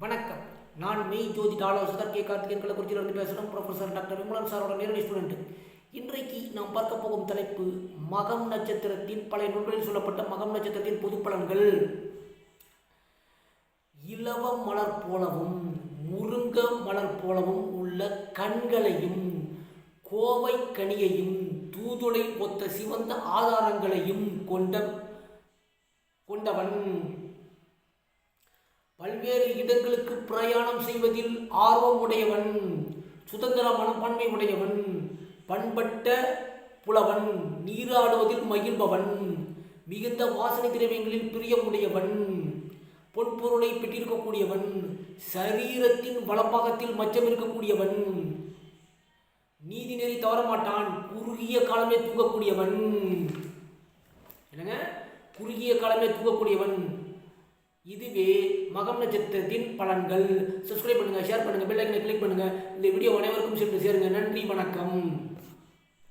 வணக்கம். நான் மெய் ஜோதி ஆலோசகர் கே கார்த்திகேயன் கள்ளக்குறிச்சியிலிருந்து பேசுகிறோம் ப்ரொஃபசர் டாக்டர் விமலன் சாரோட நேரடி ஸ்டூடெண்ட் இன்றைக்கு நாம் பார்க்க போகும் தலைப்பு மகம் நட்சத்திரத்தின் பழைய நூல்களில் சொல்லப்பட்ட மகம் நட்சத்திரத்தின் பொது பலன்கள் இலவம் மலர் போலவும் முருங்க மலர் போலவும் உள்ள கண்களையும் கோவை கனியையும் தூதுளை ஒத்த சிவந்த ஆதாரங்களையும் கொண்ட கொண்டவன் பல்வேறு இடங்களுக்கு பிரயாணம் செய்வதில் ஆர்வம் உடையவன் சுதந்திர மனப்பான்மை உடையவன் பண்பட்ட புலவன் நீராடுவதில் மகிழ்பவன் மிகுந்த வாசனை திரவியங்களில் பிரியமுடையவன் பொன்பொருளை பெற்றிருக்கக்கூடியவன் சரீரத்தின் வலப்பாகத்தில் மச்சம் இருக்கக்கூடியவன் நீதி நெறி தவறமாட்டான் குறுகிய காலமே தூங்கக்கூடியவன். என்னங்க? குறுகிய காலமே தூங்கக்கூடியவன். இதுவே மகம் நட்சத்திரத்தின் பலன்கள். சப்ஸ்கிரைப் பண்ணுங்கள் ஷேர் பண்ணுங்கள் பெல் ஐக்கனை கிளிக் பண்ணுங்கள் இந்த வீடியோ அனைவருக்கும் சென்று சேருங்க. நன்றி வணக்கம்.